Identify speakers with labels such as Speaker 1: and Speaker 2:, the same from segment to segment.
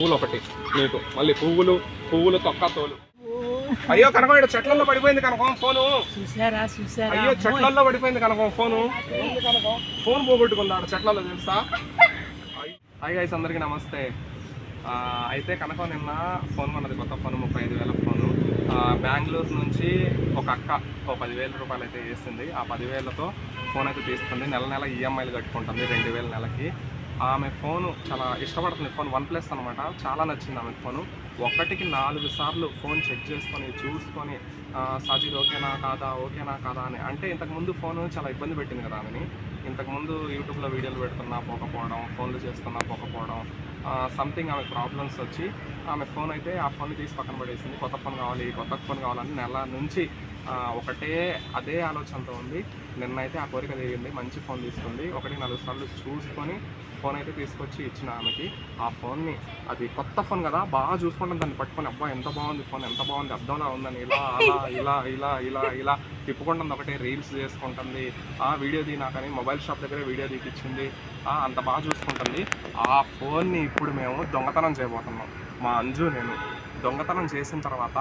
Speaker 1: పువ్వులు ఒకటి నీకు. మళ్ళీ పువ్వులు పువ్వులు తొక్క తోలు. అయ్యో కనకం ఇక్కడ చెట్లలో పడిపోయింది కనకం ఫోను.
Speaker 2: చూసారా చూసారా
Speaker 1: అయ్యో చెట్లలో పడిపోయింది కనకం ఫోను. కనకం ఫోన్ పోగొట్టుకున్నాడు చెట్లలో తెలుసా? హాయ్ గైస్ అందరికీ నమస్తే. అయితే కనకం నిన్న ఫోన్ కొన్నది కొత్త ఫోన్ ముప్పై ఐదు వేల ఫోను. ఆ, బెంగళూరు నుంచి ఒక అక్క ఒక పదివేల రూపాయలు అయితే వేసింది. ఆ పదివేలతో ఫోన్ అయితే తీసుకుంది. నెల నెల ఈఎంఐలు కట్టుకుంటుంది రెండు వేల నెలకి. ఆమె ఫోను చాలా ఇష్టపడుతుంది. ఫోన్ వన్ ప్లస్ అనమాట చాలా నచ్చింది ఆమె ఫోను. ఒకటికి నాలుగు సార్లు ఫోన్ చెక్ చేసుకొని చూసుకొని ఆ, సాజిద్ ఓకేనా కాదా ఓకేనా కాదా అని. అంటే ఇంతకుముందు ఫోన్ చాలా ఇబ్బంది పెట్టింది కదా ఆమెని. ఇంతకుముందు యూట్యూబ్లో వీడియోలు పెడుతున్నా పోకపోవడం ఫోన్లు చేస్తున్నా పోకపోవడం సంథింగ్ ఆమె ప్రాబ్లమ్స్ వచ్చి ఆమె ఫోన్ అయితే ఆ ఫోన్ తీసి పక్కన పడేసింది. కొత్త ఫోన్ కావాలి కొత్త ఫోన్ కావాలని నెల నుంచి ఒకటే అదే ఆలోచనతో ఉంది. నిన్న అయితే ఆ కోరిక తీరింది. మంచి ఫోన్ తీసుకుంది. ఒకటి నాలుగు సార్లు చూసుకొని ఫోన్ అయితే తీసుకొచ్చి ఇచ్చిన ఆమెకి. ఆ ఫోన్ని అది కొత్త ఫోన్ కదా బాగా చూసుకుంటాను దాన్ని పట్టుకొని అబ్బా ఎంత బాగుంది ఫోన్ ఎంత బాగుంది అర్థంలా ఉందని ఇలా అలా ఇలా ఇలా ఇలా ఇలా తిప్పుకుంటుంది ఒకటే రీల్స్ చేసుకుంటుంది. ఆ వీడియో తీ నాకని మొబైల్ షాప్ దగ్గర వీడియో తీపిచ్చింది. అంత బాగా చూసుకుంటుంది. ఆ ఫోన్ని ఇప్పుడు మేము దొంగతనం చేయబోతున్నాం. మా అంజు నేను. దొంగతనం చేసిన తర్వాత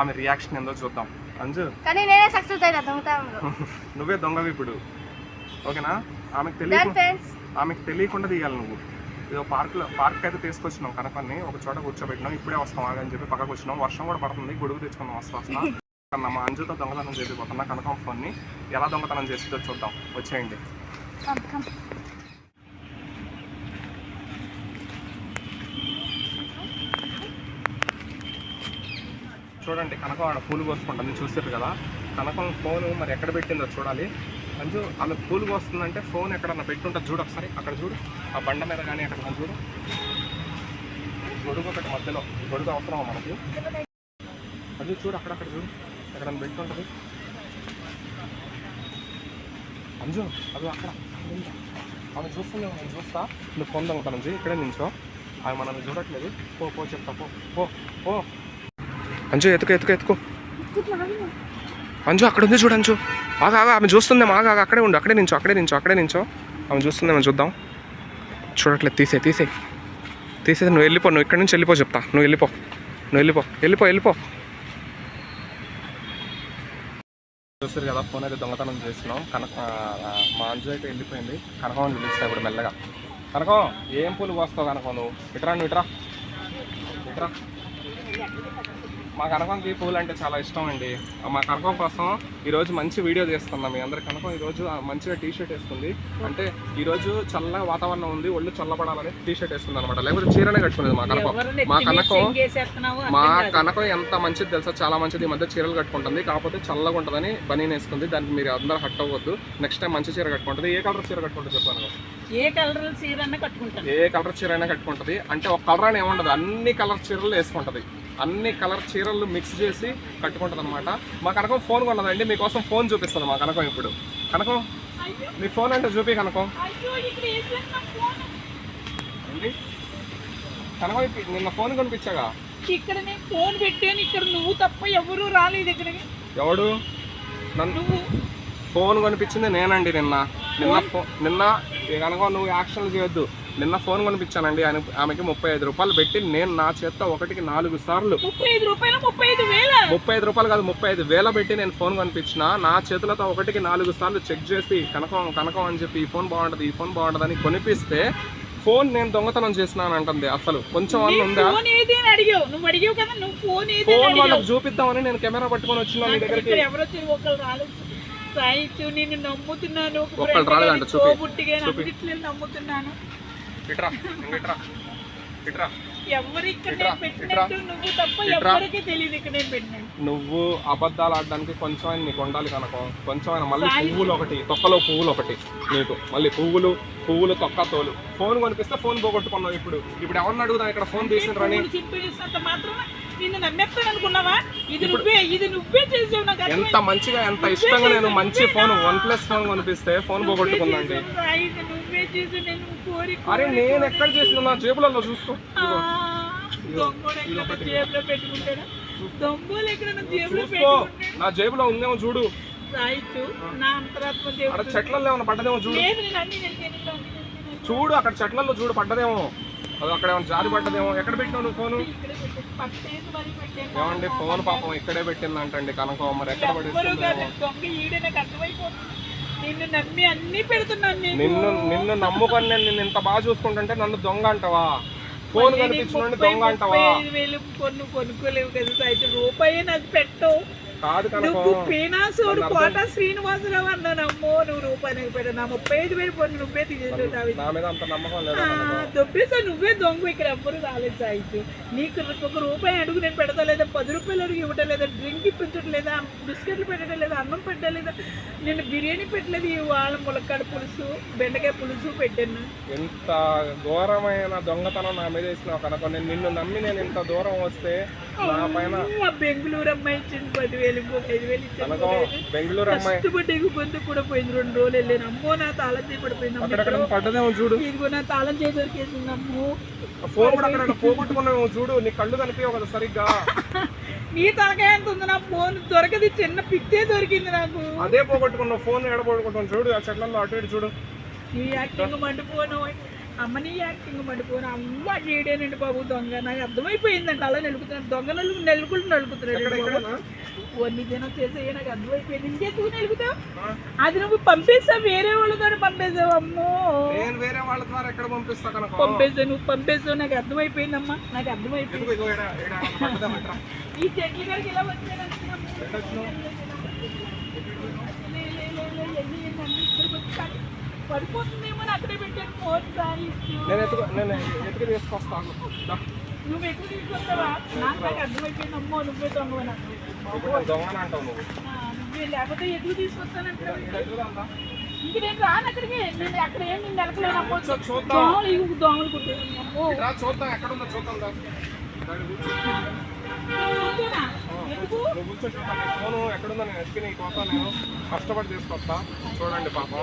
Speaker 1: ఆమె రియాక్షన్ ఏందో చూద్దాం. అంజు.
Speaker 3: కానీ నేనే సక్సెస్ అయినా దొంగతనంలో.
Speaker 1: నువ్వే దొంగవి ఇప్పుడు. ఓకేనా? ఆమెకు తెలియకుండా
Speaker 3: ఫ్రెండ్స్
Speaker 1: ఆమెకు తెలియకుండా తీయాలి నువ్వు. ఏదో పార్క్లో పార్క్ అయితే తీసుకొచ్చినాం కనపన్ని ఒక చోట కూర్చోబెట్టినాం. ఇప్పుడే వస్తాం ఆగని చెప్పి పక్కకు వచ్చినాం. వర్షం కూడా పడుతుంది. గొడుగు తెచ్చుకున్నాం వస్తా వస్తా. కన్నా మా అంజుతో దొంగతనం చేసిపోతున్నా కనకం ఫోన్ని. ఎలా దొంగతనం చేసిందో చూద్దాం. వచ్చేయండి. చూడండి కనకం ఆడ పూలు కోసుకుంటుంది చూసారు కదా? కనకం ఫోన్ మరి ఎక్కడ పెట్టిందో చూడాలి. మంచు ఆమె పూలు కోస్తుందంటే ఫోన్ ఎక్కడన్నా పెట్టుంటుంది చూడు ఒకసారి అక్కడ చూడు. ఆ బండ మీద కానీ అక్కడ చూడు. గొడుగు ఒకటి మధ్యలో గొడుగు అవసరమా మనకి? మంచు చూడు అక్కడక్కడ చూడు. ఎక్కడన్నా పెట్టుంటుంది. అంజు అది అక్కడ. ఆమె చూస్తుంది నేను చూస్తా. నువ్వు ఫోన్ నుంచి ఇక్కడే నించో. ఆమె మనల్ని చూడట్లేదు. పో పో చెప్తా పో పో పో. అంజు ఎత్తుకో ఎత్తుకో ఎత్తుకో. అంజు అక్కడ ఉంది చూడు అంజు. ఆగా ఆగా ఆమె చూస్తుంది ఆగా ఆగా అక్కడే ఉండు అక్కడే నించో అక్కడే నించో అక్కడే నించో. ఆమె చూస్తుంది మేము చూద్దాం. చూడట్లేదు తీసే తీసే తీసే నువ్వు వెళ్ళిపో నువ్వు ఇక్కడి నుంచి వెళ్ళిపో చెప్తా. నువ్వు వెళ్ళిపో నువ్వు వెళ్ళిపో వెళ్ళిపో వెళ్ళిపో. చూస్తారు కదా ఫోన్ అయితే దొంగతనం చేస్తున్నాం. కనక మా అంజు అయితే వెళ్ళిపోయింది. కనకం పిలుస్తాయి ఇప్పుడు మెల్లగా. కనకం ఏం పూలు పోస్తావు కనకం నువ్వు? ఇట్రా నువ్వు ఇట్రా ఇట్రా మా కనకంకి పూలు అంటే చాలా ఇష్టం అండి. మా కనకం కోసం ఈరోజు మంచి వీడియో తీస్తున్నాం. మీ అందరి కనకం ఈరోజు మంచిగా టీ షర్ట్ వేసుకుంది. అంటే ఈరోజు చల్ల వాతావరణం ఉంది. ఒళ్ళు చల్లబడాలని టీ షర్ట్ వేసుకుంది అనమాట లేకపోతే చీరనే కట్టుకునేది మా కనకం. మా కనకం మా కనకం ఎంత మంచిది తెలుసా? చాలా మంచిది. ఈ మధ్య చీరలు కట్టుకుంటుంది. కాకపోతే చల్లగా ఉంటుందని బనీన్ వేసుకుంది. దానికి మీరు అందరూ హట్ అవ్వద్దు. నెక్స్ట్ టైం మంచి చీర కట్టుకుంటుంది. ఏ కలర్ చీర కట్టుకుంటుంది చెప్పాను
Speaker 2: ఏ కలర్ చీర అన్న కట్టుకుంటాను.
Speaker 1: ఏ కలర్ చీర అయినా కట్టుకుంటుంది. అంటే ఒక కలర్ అని ఏముండదు. అన్ని కలర్ చీరలు వేసుకుంటుంది. అన్ని కలర్ చీరలు మిక్స్ చేసి కట్టుకుంటుంది అనమాట మా కనకం ఫోన్ కొన్నదండి మీకోసం ఫోన్ చూపిస్తుంది మా కనకం ఇప్పుడు. కనకం మీ ఫోన్ అంటే చూపి కనకం? కనకం నిన్న ఫోన్ కొనిపించాగా?
Speaker 2: ఇక్కడ నేను ఫోన్ పెట్టాను ఇక్కడ నువ్వు తప్ప ఎవరు రాలేదు ఇక్కడికి
Speaker 1: ఎవడు? నన్ను ఫోన్ కొనిపించింది నేనండి నిన్న. నిన్న నిన్న కనుక నువ్వు యాక్షన్లు చేయొద్దు. నిన్న ఫోన్ కొనిపించానండి. ఆయన ఆమెకి ముప్పై ఐదు రూపాయలు పెట్టి నేను నా చేత్తో ఒకటికి నాలుగు సార్లు
Speaker 2: ముప్పై ఐదు రూపాయలు? ముప్పై ఐదు వేల?
Speaker 1: ముప్పై ఐదు రూపాయలు కాదు ముప్పై ఐదు వేల పెట్టి నేను ఫోన్ కొనిపించిన నా చేతులతో ఒకటికి నాలుగు సార్లు చెక్ చేసి కనకం కనకం అని చెప్పి ఈ ఫోన్ బాగుంటుంది ఈ ఫోన్ బాగుంటుంది అని కొనిపిస్తే ఫోన్ నేను దొంగతనం చేసినాను అంటుంది అసలు. కొంచెం అన్న ఉందా?
Speaker 2: ఫోన్
Speaker 1: వాళ్ళకి చూపిద్దామని నేను కెమెరా పట్టుకొని వచ్చిన దగ్గరికి.
Speaker 2: ఒకళ్ళు
Speaker 1: రాలేదంట, చూపి.
Speaker 2: నమ్ముతున్నాను.
Speaker 1: ఇట్రా ఇట్రా ఇట్రా.
Speaker 2: నువ్వు
Speaker 1: అబద్ధాలు ఆడడానికి కొంచెం ఆయన నీకు ఉండాలి కనుక. కొంచెం ఆయన మళ్ళీ. పువ్వులు ఒకటి తొక్కలో పువ్వులు ఒకటి నీకు. మళ్ళీ పువ్వులు పువ్వులు తొక్క తోలు. ఫోన్ కొనిపిస్తే ఫోన్ పోగొట్టుకున్నావు ఇప్పుడు. ఇప్పుడు ఎవరిని అడుగుదా? ఇక్కడ ఫోన్
Speaker 2: చింపేసినంత మాత్రం నిన్ను నమ్మేస్తాను అనుకున్నావా ఇది నువ్వే ఇది నువ్వే చేసావు నాకు
Speaker 1: ఎంత. మంచిగా ఎంత ఇష్టంగా నేను మంచి ఫోన్ వన్ ప్లస్ ఫోన్ కొనిపిస్తే ఫోన్
Speaker 2: ఇది నువ్వే చేసి నేను కోరి
Speaker 1: అరే నేను ఎక్కడ చేసిన నా జేబులలో చూసుకో.
Speaker 2: జేబులో పెట్టుకుంటాడా దొంగోలు ఎక్కడైనా జేబులో పెట్టుకుంటాడా
Speaker 1: నా జేబులో ఉందేమో చూడు.
Speaker 2: రాయిచు నా అంతరాత్మ
Speaker 1: అక్కడ
Speaker 2: దేవుడు
Speaker 1: చెట్లలో ఏమైనా పడ్డదేమో చూడు. చూడు అక్కడ చెట్లలో చూడు పడ్డదేమో. అది అక్కడ ఏమైనా జారి పడ్డదేమో. ఎక్కడ పెట్టినావు నువ్వు ఫోను? ఏమండి ఫోన్ పాపం ఇక్కడే పెట్టిందంటండి కనకం మరి ఎక్కడ
Speaker 2: నిన్ను నమ్మి అన్ని పెడుతున్నాను నేను.
Speaker 1: నిన్ను నిన్ను నమ్ముకొని నేను నిన్ను ఇంత బాగా చూసుకుంటుంటే నన్ను దొంగ అంటావా? ఫోన్
Speaker 2: ముప్పై-
Speaker 1: దొంగ అంటావా?
Speaker 2: వేలు కొను కొనుక్కోలేవు కదా అయితే రూపాయి నాకు పెట్టవు నువ్వు పీనాసోడు కోట శ్రీనివాసరావు అన్నాను? అమ్మో నువ్వు రూపాయి పెట్టు నా ముప్పై ఐదు వేలు పొన్ను నువ్వే
Speaker 1: కనకం?
Speaker 2: దొబ్బేసా నువ్వే దొంగ. ఇక్కడ ఎవ్వరు రాలేదు సాయితు నీకు ఒక రూపాయి అడుగు నేను పెడతా లేదా? పది రూపాయలు అడుగు ఇవ్వటం లేదా? డ్రింక్ ఇప్పించడం లేదా? బిస్కెట్లు పెట్టడం లేదా? అన్నం పెట్టడం లేదా? నేను బిర్యానీ పెట్టలేదు ఈ వాళ్ళ ములక్కాడ పులుసు బెండకాయ పులుసు పెట్టాను.
Speaker 1: ఇంత ఘోరమైన దొంగతనం నా మీద వేసినావు కనుక. నేను నిన్ను నమ్మి నేను ఇంత దూరం వస్తే నా పైన
Speaker 2: బెంగళూరు అమ్మాయి ఇచ్చింది పదివేలు. ఇంకొక ఐదు వేలు
Speaker 1: బెంగళూరు
Speaker 2: కష్టపడి కూడా పోయింది రెండు రోజులు వెళ్ళాను. అమ్మో నా తాళం చేయి పడిపోయింది అమ్మ
Speaker 1: అక్కడక్కడ పడ్డదేమో చూడు.
Speaker 2: ఇదిగో నా తాళం చేయి దొరికేసింది అమ్మో.
Speaker 1: ఫోన్ కూడా అక్కడ పోగొట్టుకున్నావు చూడు. నీ కళ్ళు కనిపించవు కదా సరిగ్గా.
Speaker 2: నీ తలకాయ ఎంత ఉంది నా ఫోన్ దొరకది చిన్న పిక్తే దొరికింది నాకు.
Speaker 1: అదే పోగొట్టుకున్నావు ఫోన్ ఎక్కడ పోగొట్టుకుంటావు చూడు ఆ చెట్లలో అటు ఇటు చూడు.
Speaker 2: నీ యాక్టింగ్ మండిపోను అమ్మ నీ యాక్టింగ్ మండిపోను అమ్మ చేయడేనండి బాబు దొంగ. నాకు అర్థమైపోయిందండి అలా నలుగుతున్నాడు దొంగ నలుగు నెలుగులు నలుగుతున్నాడు? వన్ని దినం చేసే నాకు అర్థమైపోయింది. ఇంకెందుకు నలుగుతావు? అది నువ్వు పంపిస్తావు వేరే వాళ్ళతో పంపేసావు? అమ్మో.
Speaker 1: వేరే వాళ్ళ ద్వారా ఎక్కడ పంపిస్తా
Speaker 2: పంపేసావు నువ్వు పంపేసావు నాకు అర్థమైపోయిందమ్మా. నాకు అర్థమైపోయింది. ఈ చెట్ల గారికి ఇలా వచ్చాను పడిపోతుందేమో అని అక్కడే పెట్టాను. ఫోన్ దాని
Speaker 1: నేను ఎత్తుకు నేను ఎత్తుకు తీసుకొస్తాను.
Speaker 2: నువ్వు ఎక్కువ తీసుకొస్తావా? నాకు నాకు అర్థమైపోయింది. అమ్మో నువ్వే దొంగ
Speaker 1: దొంగని అంటావు నువ్వు.
Speaker 2: లేకపోతే ఎందుకు తీసుకొస్తానంటే? ఇంక నేను రాను అక్కడికి. నేను అక్కడ ఏం నేను నెలకలేను అమ్మో దోమలు ఇవి దోమలు కుట్టాను అమ్మో.
Speaker 1: చూద్దాం. ఎక్కడ ఉందో చూద్దాం దా. దాన్ని కూర్చో.
Speaker 2: చూద్దామా? ఎందుకు
Speaker 1: నువ్వు కూర్చో చూద్దాం నీ ఫోను ఎక్కడుందో నేను ఎత్తుకుని నీ కోసం నేను. కష్టపడి తీసుకొస్తా. చూడండి పాపం.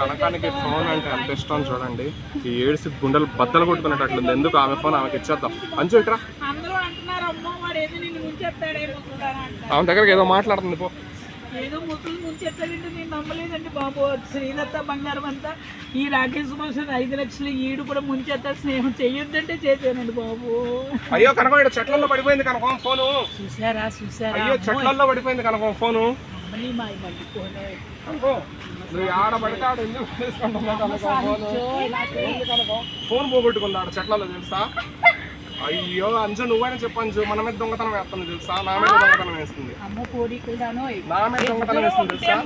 Speaker 1: కనకానికి ఫోన్ అంటే ఎంత ఇష్టం చూడండి. ఈ ఏడుసి గుండెలు బద్దలు కొట్టుకునేటట్లుంది. ఎందుకు ఆమె ఫోన్ ఆమెకి ఇచ్చేద్దాం? అంచు ఇట్రా ఆమె దగ్గరికి ఏదో మాట్లాడుతుంది పో.
Speaker 2: ఏదో ముసలు ముంచెత్తాడంటే నేను నమ్మలేదండి బాబు. శ్రీలత బంగారం అంతా. ఈ రాకేష్ మోషన్ ఐదు లక్షలు ఈడు కూడా ముంచెత్తా స్నేహం చెయ్యొద్దంటే చేశానండి బాబు.
Speaker 1: అయ్యో కనకం చెట్లలో పడిపోయింది కనకం ఫోను.
Speaker 2: చూసారా చూసారా
Speaker 1: అయ్యో చెట్లలో పడిపోయింది కనకం ఫోను.
Speaker 2: అమ్మని మా మళ్ళీ
Speaker 1: కనకం నువ్వు ఆడ పడితే ఆడ ఎందుకు తీసుకుంటున్నావు కనకం ఫోను? ఆడ చెట్లలో తెలుసా? అయ్యో అంజు నువ్వైనా చెప్పంజు మన మీద దొంగతనం వేస్తుంది తెలుసా? నా మీద దొంగతనం వేస్తుంది.
Speaker 2: అమ్మ కోడి కూడాను
Speaker 1: నా మీద దొంగతనం వేస్తుంది తెలుసా?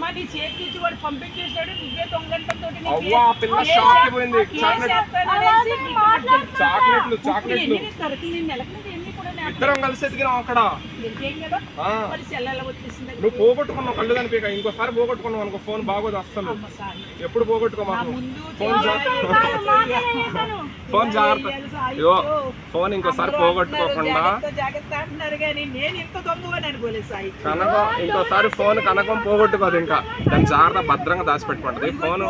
Speaker 1: అవ్వా పిల్ల షాక్కి పోయింది చాక్లెట్ చాక్లెట్లు చాక్లెట్లు. ఇద్దరం కలిసి ఎదిగినాం అక్కడ. నువ్వు పోగొట్టుకున్నావు కళ్ళు కనిపించక ఇంకోసారి పోగొట్టుకున్నావు అనుకో ఫోన్ బాగోదు
Speaker 2: సాయి.
Speaker 1: ఎప్పుడు పోగొట్టుకో మాకు? ఫోన్ జా- ఫోన్ జాగ్రత్త. అయ్యో ఫోన్ ఇంకోసారి పోగొట్టుకోకుండా. కనకం ఇంకోసారి ఫోన్ కనకం పోగొట్టుకోదు ఇంకా. దాన్ని జాగ్రత్త భద్రంగా దాచిపెట్టుకుంటది. ఫోన్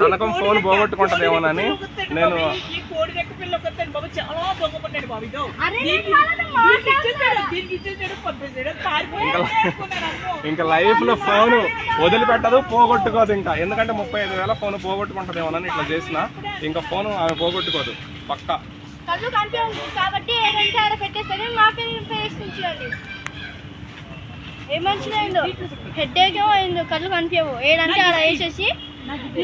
Speaker 1: కనకం ఫోన్ పోగొట్టుకుంటదేమోనని నేను
Speaker 2: చాలా
Speaker 1: ఇంకా లైఫ్లో ఫోన్ వదిలిపెట్టదు పోగొట్టుకోదు ఇంకా. ఎందుకంటే ముప్పై ఐదు వేల ఫోన్ పోగొట్టుకుంటదేమోనని ఇట్లా చేసిన ఇంకా ఫోన్ ఆమె పోగొట్టుకోదు పక్క.
Speaker 3: కళ్ళు కనిపించదు కాబట్టి ఏదంటే ఆడ పెట్టేస్తాను మా పేరు వేసుకుంటాండి ఏ మనిషిలో అయిందో హెడ్ ఏక్ ఏమో అయిందో కళ్ళు కనిపించవు ఏడంటే ఆడ వేసేసి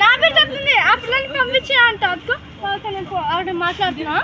Speaker 3: నా పేరు చెప్తుంది ఆ పిల్లల్ని పంపించిన అంట. అక్క ఆవిడ మాట్లాడుతున్నా.